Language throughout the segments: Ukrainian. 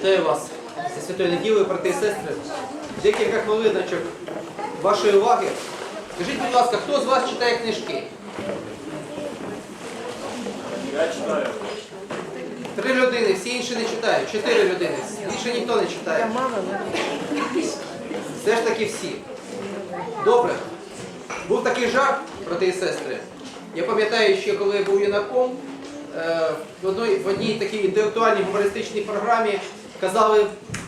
Вітаю вас зі святою неділею, брати і сестри. Декілька хвилиночок вашої уваги. Скажіть, будь ласка, хто з вас читає книжки? Я читаю. Три людини, всі інші не читають. Чотири людини. Більше ніхто не читає. Все ж таки всі. Добре. Був такий жарт, брати і сестри. Я пам'ятаю, ще коли я був юнаком, е, в одній, в одній такій інтелектуальній гумористичній програмі казали,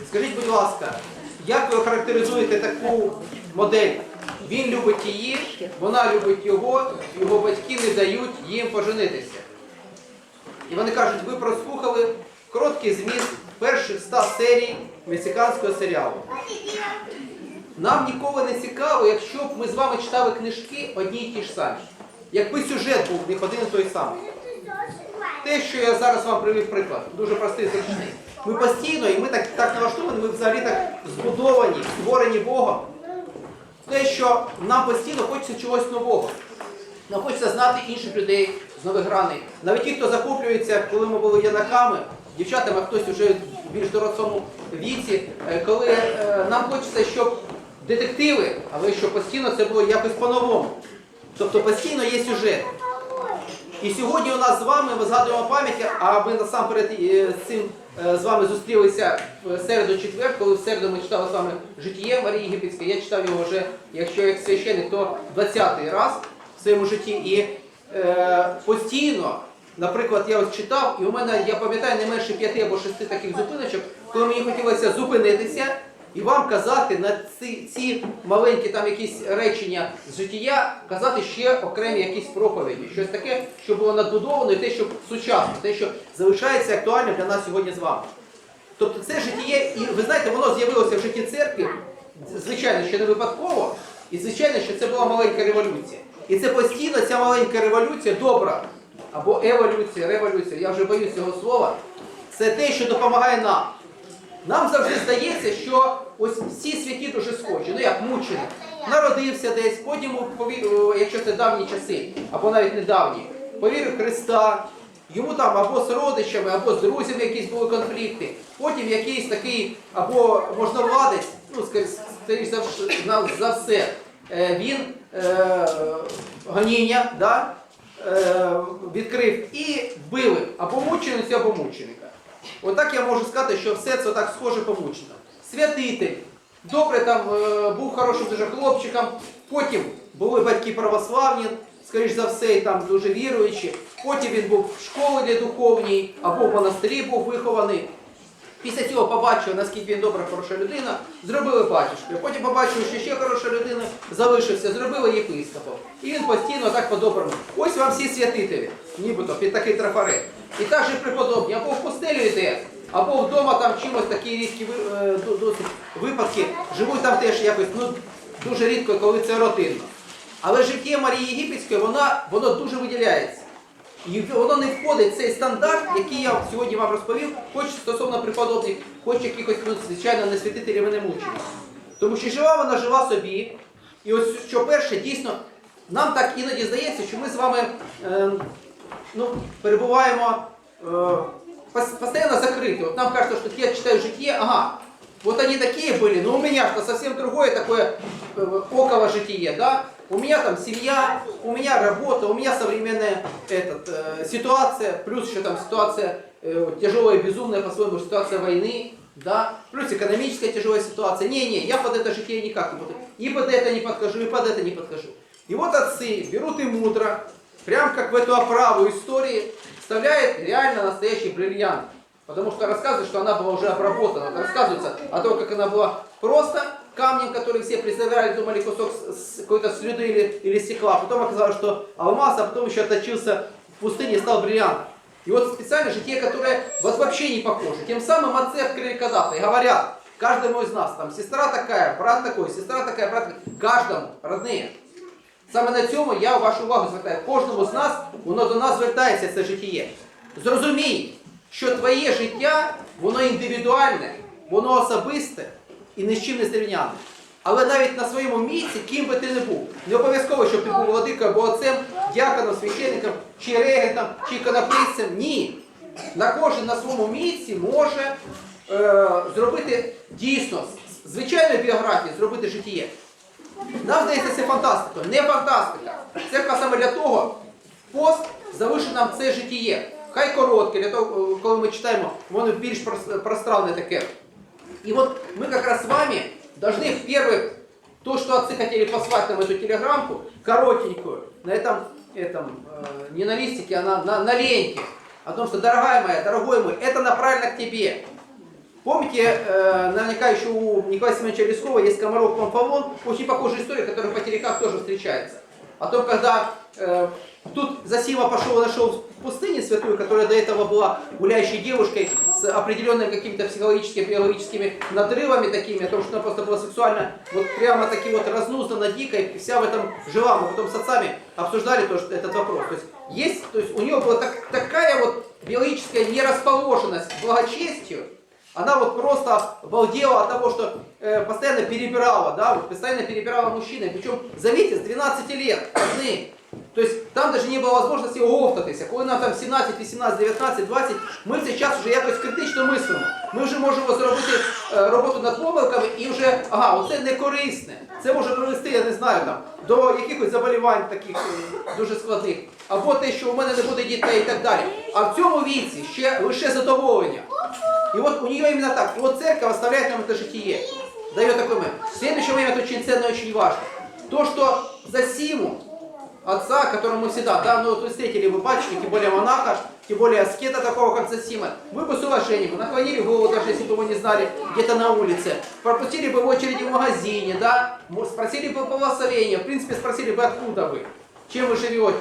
скажіть, будь ласка, як ви характеризуєте таку модель? Він любить її, вона любить його, його батьки не дають їм поженитися. І вони кажуть, ви прослухали короткий зміст перших 100 серій мексиканського серіалу. Нам ніколи не цікаво, якщо б ми з вами читали книжки одні й ті ж самі. Якби сюжет був в них один і той самий. Те, що я зараз вам привів приклад, дуже простий зручний. Ми постійно, і ми так, так налаштовані, ми взагалі так збудовані, створені Богом. Те, що нам постійно хочеться чогось нового. Нам хочеться знати інших людей з нових граней. Навіть ті, хто захоплюється, коли ми були янаками, дівчатами, хтось вже в більш дорослому віці, е, коли е, нам хочеться, щоб детективи, але щоб постійно це було якось по-новому. Тобто постійно є сюжет. І сьогодні у нас з вами ми згадуємо пам'ять, а ми насамперед е, цим е, з вами зустрілися в середу четвер, коли в середу ми читали з вами житіє Марії Єгипетської. Я читав його вже, якщо як священник, то 20-й раз в своєму житті. І е, постійно, наприклад, я ось читав, і у мене, я пам'ятаю, не менше п'яти або шести таких зупиночок, коли мені хотілося зупинитися і вам казати на ці, ці маленькі там якісь речення життя, казати ще окремі якісь проповіді. Щось таке, що було надбудовано, і те, що сучасно, те, що залишається актуальним для нас сьогодні з вами. Тобто це життєє, і ви знаєте, воно з'явилося в житті церкви, звичайно, що не випадково, і звичайно, що це була маленька революція. І це постійно ця маленька революція, добра, або еволюція, революція, я вже боюсь цього слова, це те, що допомагає нам. Нам завжди здається, що ось всі святі дуже схожі. Ну як мученик. Народився десь, потім, якщо це давні часи, або навіть недавні, повірив Христа, йому там або з родичами, або з друзями якісь були конфлікти, потім якийсь такий, або можновладець, ну, скоріш за, все, е, він е, гоніння да, е, відкрив і вбили або мученицю, або мученика. Отак я можу сказати, що все це так схоже помучено. Святитель. Добре, там е, був хорошим дуже хлопчиком, потім були батьки православні, скоріш за все, і там дуже віруючі. Потім він був в школі для духовній, або в монастирі був вихований. Після цього побачив, наскільки він добра, хороша людина, зробили батюшкою. Потім побачив, що ще хороша людина залишився, зробили єпископом. І він постійно так по-доброму. Ось вам всі святителі, нібито під такий трафарет. І так же преподобні, або в постелю йде, або вдома там чимось такі різкі е, до- досить випадки. Живуть там теж якось, ну дуже рідко, коли це родинно. Але життя Марії Єгипетської, вона, воно дуже виділяється. І воно не входить в цей стандарт, який я сьогодні вам розповів, хоч стосовно преподобних, хоч якихось, ну, звичайно, не святителів і не мучених. Тому що жила вона жила собі. І ось що перше, дійсно, нам так іноді здається, що ми з вами е, ну, перебуваємо е, пос- постійно закриті. От нам кажется, что я читаю житие, ага, вот они такие были, но у меня что совсем другое такое э, оково житие, да? У меня там семья, у меня работа, у меня современная этот, э, ситуация, плюс еще там ситуация э, вот тяжелая, безумная, по-своему, ситуация войны, да, плюс экономическая тяжелая ситуация. Не-не, я под это житие никак не буду. И под это не подхожу, и под это не подхожу. И вот отцы берут и мудро, прям как в эту оправу истории, вставляет реально настоящий бриллиант. Потому что рассказывают, что она была уже обработана. Рассказывается о том, как она была просто камнем, который все представляли, думали кусок какой-то слюды или, или стекла. Потом оказалось, что алмаз, а потом еще отточился в пустыне и стал бриллиантом. И вот специально житие, которое вот вообще не похоже. Тем самым отцы открыли когда-то и говорят каждому из нас, там, сестра такая, брат такой, сестра такая, брат такой, каждому, родные. Саме на цьому я вашу увагу звертаю. Кожному з нас, воно до нас звертається це життєє. Зрозумій, що твоє життя, воно індивідуальне, воно особисте і ні з чим не зрівняне. Але навіть на своєму місці, ким би ти не був, не обов'язково, щоб ти був владикою або отцем, дяконом, священником, чи регентом, чи іконописцем. Ні. На кожен на своєму місці може е, зробити дійсно з звичайної біографії, зробити житіє. Нам здається, це фантастика. Не фантастика. Церква саме для того, пост залишив нам це житіє. Хай коротке, для того, е, коли ми читаємо, воно більш прос- пространне таке. И вот мы как раз с вами должны в первых, то, что отцы хотели послать нам эту телеграммку, коротенькую, на этом, этом э, не на листике, а на, на, на ленте, о том, что, дорогая моя, дорогой мой, это направлено к тебе. Помните, э, наверняка еще у Николая Семеновича Лескова есть Комаров Памфавон, очень похожая история, которая в потеряках тоже встречается. О том, когда э, тут Засима пошел и нашел в пустыне святую, которая до этого была гуляющей девушкой с определенными какими-то психологическими, биологическими надрывами такими, о том, что она просто была сексуально вот прямо таки вот разнуздана, дико, и вся в этом жила. Мы потом с отцами обсуждали тоже этот вопрос. То есть, есть, то есть у нее была так- такая вот биологическая нерасположенность к благочестию, она вот просто обалдела от того, что э, постоянно перебирала, да, вот постоянно перебирала мужчиной. Причем, заметьте, с 12 лет, одни. То есть там даже не було можливості оговтатися. Коли нам там 17, 18, 19, 20, ми в цей вже якось критично мислимо. Ми вже можемо зробити е, роботу над помилками і вже, ага, оце не корисне. Це може привести, я не знаю, там, до якихось заболівань таких е, дуже складних. Або те, що у мене не буде дітей і так далі. А в цьому віці ще лише задоволення. И вот у нее именно так. И вот церковь оставляет нам это житие. Дает такой момент. В следующий момент очень ценно и очень важно. То, что за Симу, отца, которому мы всегда, да, ну вот вы встретили вы батюшки, тем более монаха, тем более аскета такого, как Засима, вы бы с уважением, наклонили голову, даже если бы вы не знали, где-то на улице, пропустили бы в очереди в магазине, да, мо- спросили бы благословения, в принципе, спросили бы, откуда вы, чем вы живете,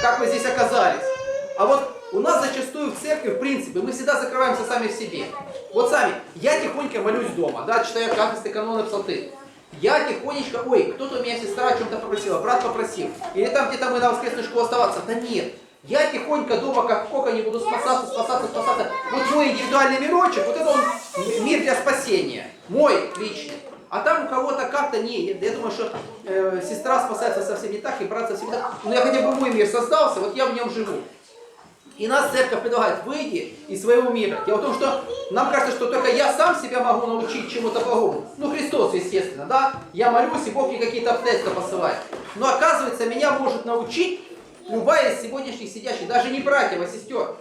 как вы здесь оказались. А вот у нас зачастую в церкви, в принципе, мы всегда закрываемся сами в себе. Вот сами, я тихонько молюсь дома, да, читаю кафесты, каноны, псалты. Я тихонечко, ой, кто-то у меня сестра о чем-то попросила, брат попросил. Или там где-то мы на воскресную школу оставаться. Да нет. Я тихонько дома, как кока, не буду спасаться, спасаться, спасаться. Вот мой индивидуальный мирочек, вот это он мир для спасения. Мой личный. А там у кого-то как-то не, я, думаю, что э, сестра спасается совсем не так, и брат совсем не так. Но я хотя бы мой мир создался, вот я в нем живу. И нас церковь предлагает, выйди из своего мира. Дело в том, что нам кажется, что только я сам себя могу научить чему-то благому. Ну, Христос, естественно, да? Я молюсь, и Бог мне какие-то обстоятельства посылает. Но оказывается, меня может научить любая из сегодняшних сидящих, даже не братьев, а сестер.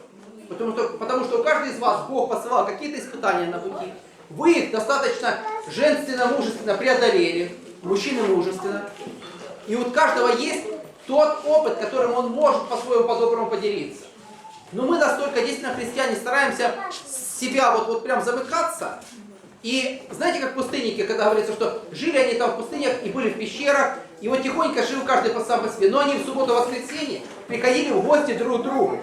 Потому что, потому что у каждого из вас Бог посылал какие-то испытания на пути. Вы их достаточно женственно-мужественно преодолели, мужчины мужественно. И у каждого есть тот опыт, которым он может по-своему по-доброму поделиться. Но мы настолько действительно христиане стараемся себя вот, вот прям замыкаться. И знаете, как пустынники, когда говорится, что жили они там в пустынях и были в пещерах, и вот тихонько жил каждый по сам по себе. Но они в субботу-воскресенье приходили в гости друг к другу.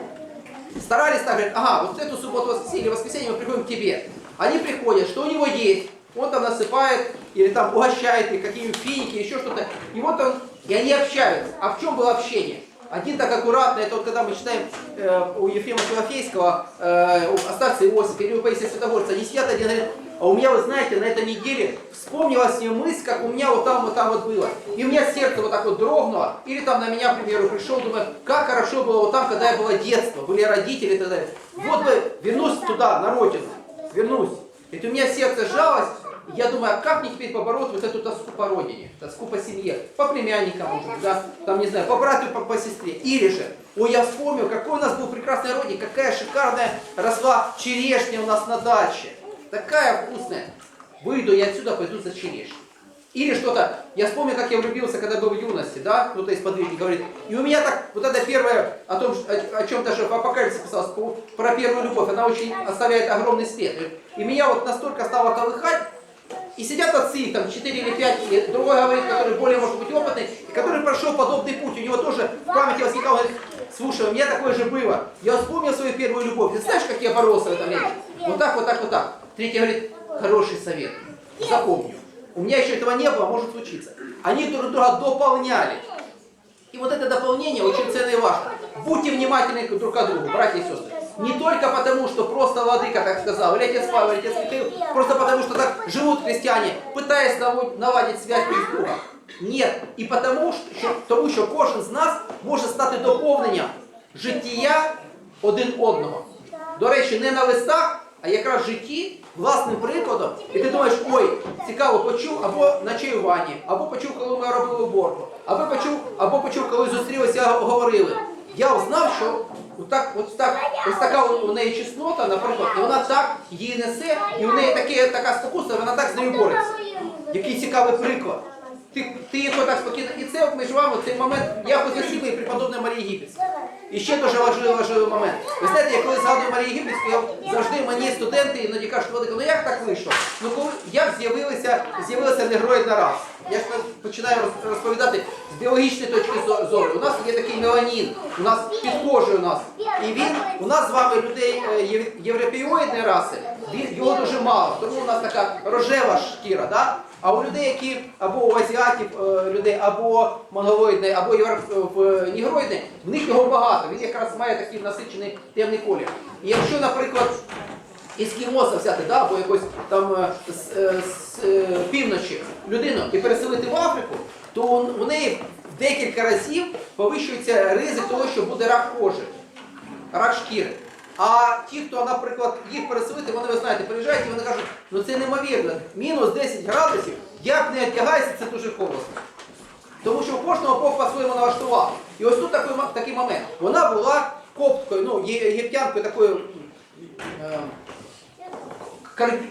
Старались так, говорят, ага, вот эту субботу-воскресенье, воскресенье мы приходим к тебе. Они приходят, что у него есть, он там насыпает, или там угощает их какие-нибудь финики, еще что-то. И вот он, и они общаются. А в чем было общение? Один так аккуратно, это вот когда мы читаем э, у Ефрема Филофейского, э, у Остаться Иосифа или у Паисия Святогорца, они сидят один говорит, а у меня, вы знаете, на этой неделе вспомнилась мне мысль, как у меня вот там, вот там вот было. И у меня сердце вот так вот дрогнуло. Или там на меня, к примеру, пришел, думаю, как хорошо было вот там, когда я было детство, были родители и так далее. Вот бы вернусь туда, на родину, вернусь. Это у меня сердце сжалось, и я думаю, а как мне теперь побороть вот эту тоску по родине, тоску по семье, по племянникам, может да, там, не знаю, по брату, по, по сестре. Или же, ой, я вспомнил, какой у нас был прекрасный родник, какая шикарная росла черешня у нас на даче. Такая вкусная. Выйду я отсюда, пойду за черешней. Или что-то, я вспомнил, как я влюбился, когда был в юности, да, кто-то из подвижников говорит. И у меня так, вот это первое, о том, о, о чем-то же в Апокалипсисе писалось, про первую любовь, она очень оставляет огромный след. И меня вот настолько стало колыхать, и сидят отцы, там 4 или 5, и другой говорит, который более, может быть, опытный, и который прошел подобный путь, у него тоже в памяти возникало, слушай, у меня такое же было. Я вспомнил свою первую любовь. Ты знаешь, как я боролся в этом время? Вот так, вот так, вот так. Третий говорит, хороший совет, запомню. У меня еще этого не было, может случиться. Они друг друга дополняли. И вот это дополнение очень ценно и важно. Будьте внимательны друг к другу, братья и сестры. Не только потому, что просто владыка так сказал, или отец Павел, или отец Михаил, просто потому, что так живут христиане, пытаясь наладить связь друг с другом. Нет. І потому, що, тому що кожен з нас може стати доповненням життя один одного. До речі, не на листах, а якраз в житті власним прикладом, і ти думаєш, ой, цікаво почув або на чаюванні, або почув, коли ми робили уборку, або почув, або почув, коли зустрілися, говорили. Я знав, що отак, ось так, ось така у неї чеснота, наприклад, і вона так її несе, і в неї таке, така спокуса, вона так з нею бореться. Який цікавий приклад. Ти, ти його так спокійно. І це от між вами цей момент, я посвятив і преподобної Марії Єгипетській. І ще дуже важливий важливий момент. Ви знаєте, я коли згадую Марію Єгипетську, я завжди мені студенти іноді кажуть, Владико, ну як так вийшло? Ну коли як з'явилися, з'явилася негроїдна раса? Я ж починаю розповідати з біологічної точки зору. У нас є такий меланін, у нас під кожею у нас. І він, у нас з вами людей е, європеоїдної раси, його дуже мало. Тому у нас така рожева шкіра, да? А у людей, які або у азіатів е, людей, або монголоїдний, або європ- е, нігроїдний, в них його багато. Він якраз має такий насичений темний колір. І якщо, наприклад, ескімоса взяти, да, або якось там е, з, е, з е, півночі людину і переселити в Африку, то у неї в декілька разів повищується ризик того, що буде рак кожи, рак шкіри. А ті, хто, наприклад, їх переселити, вони, ви знаєте, приїжджають і вони кажуть, ну це неймовірно, мінус 10 градусів, як не одягайся, це дуже холодно. Тому що у кожного Бог по-своєму налаштував. І ось тут такий, такий момент. Вона була копткою, ну, єгиптянкою такою е,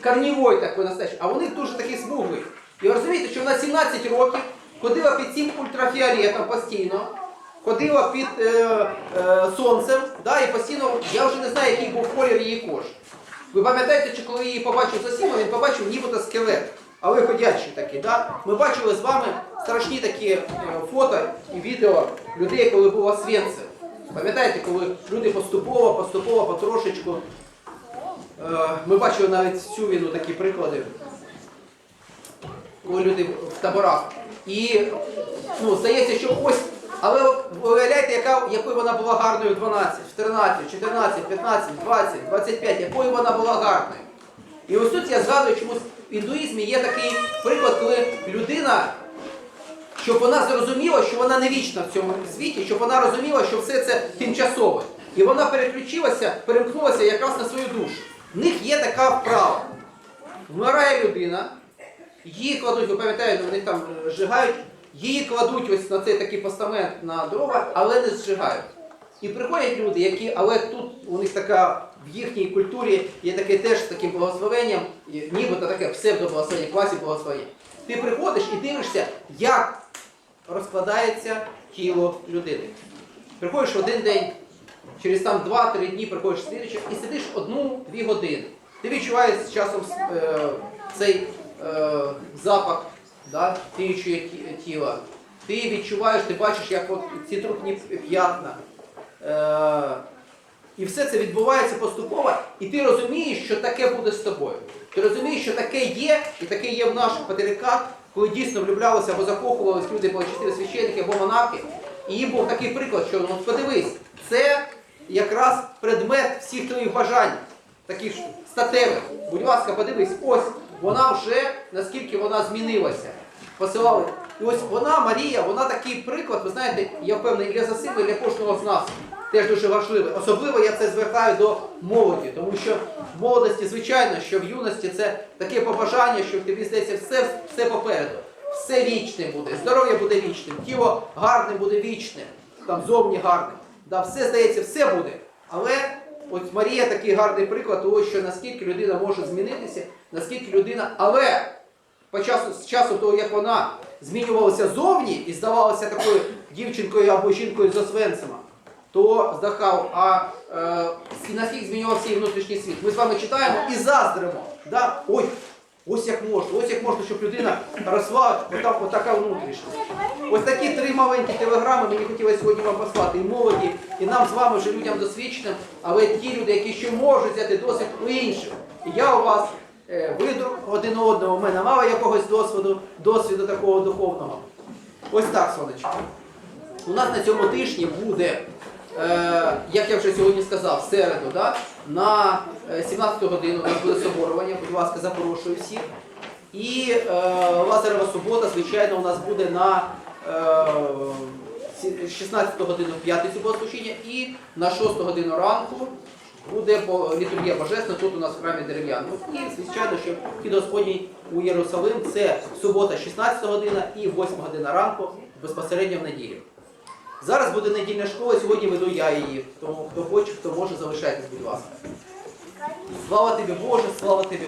корнівою такою настоящою, а вони дуже такі смуглі. І ви розумієте, що вона 17 років ходила під цим ультрафіолетом постійно, ходила під е, е, сонцем, да, і постійно, я вже не знаю, який був колір її кожи. Ви пам'ятаєте, чи коли її побачив Зосіма, він побачив нібито скелет, але ходячий такий. Да? Ми бачили з вами страшні такі е, фото і відео людей, коли був Освенцим. Пам'ятаєте, коли люди поступово, поступово, потрошечку. Е, Ми бачили навіть цю війну такі приклади, коли люди в таборах. І ну, здається, що ось, але ви уявляєте, якою вона була гарною в 12, в 13, 14, 15, 20, 25, якою вона була гарною. І ось тут я згадую, чомусь в індуїзмі є такий приклад, коли людина, щоб вона зрозуміла, що вона не вічна в цьому світі, щоб вона розуміла, що все це тимчасове. І вона переключилася, перемкнулася якраз на свою душу. В них є така вправа. Вмирає людина, її кладуть, ви пам'ятаєте, вони там е, зжигають, її кладуть ось на цей такий постамент на дрова, але не зжигають. І приходять люди, які, але тут у них така в їхній культурі є таке теж з таким благословенням, нібито таке псевдоблагословення, класі благословення. Ти приходиш і дивишся, як розкладається тіло людини. Приходиш один день, через там 2-3 дні приходиш слідчий і сидиш одну-дві години. Ти відчуваєш з часом е, цей е, запах да, тіючого ті- тіла. Ти відчуваєш, ти бачиш, як от ці трупні п'ятна. Е, і все це відбувається поступово, і ти розумієш, що таке буде з тобою. Ти розумієш, що таке є, і таке є в наших патріархах, коли дійсно влюблялися або закохувалися люди, благочестиві священники або монахи. І їм був такий приклад, що ну, подивись, це якраз предмет всіх твоїх бажань, таких статевих. Будь ласка, подивись, ось вона вже наскільки вона змінилася. Посилали. І ось вона, Марія, вона такий приклад, ви знаєте, я впевнений, для засилу, для кожного з нас теж дуже важливий. Особливо я це звертаю до молоді, тому що в молодості, звичайно, що в юності це таке побажання, що тобі здається все, все попереду. Все вічне буде, здоров'я буде вічним, тіло гарне буде вічним, там зовні гарним. Да, все здається, все буде. Але от Марія такий гарний приклад того, що наскільки людина може змінитися, наскільки людина, але по часу, з часу того, як вона змінювалася зовні і здавалася такою дівчинкою або жінкою з Освенцима, то здахав, а е, наскільки змінювався і внутрішній світ. Ми з вами читаємо і заздримо. Да? Ой, ось як можна, ось як можна, щоб людина росла отак, отака внутрішня. Ось такі три маленькі телеграми мені хотілося сьогодні вам послати. І молоді, і нам з вами вже людям досвідченим, але ті люди, які ще можуть взяти досвід у інших. І я у вас ви один одного, у мене мало якогось досвіду, досвіду такого духовного. Ось так, сонечко. У нас на цьому тижні буде, е, як я вже сьогодні сказав, в середу, да, на е, 17 годину у нас буде соборування, будь ласка, запрошую всіх. І е, Лазарева субота, звичайно, у нас буде на е, 16 годину п'ятницю богослужіння і на 6 годину ранку буде по літургія Божественна тут у нас в храмі дерев'яному. І, звичайно, що вхід Господній у Єрусалим це субота 16 година і 8 година ранку безпосередньо в неділю. Зараз буде недільна школа, сьогодні веду я її. Тому хто хоче, хто може, залишайтесь, будь ласка. Слава тобі, Боже, слава тобі,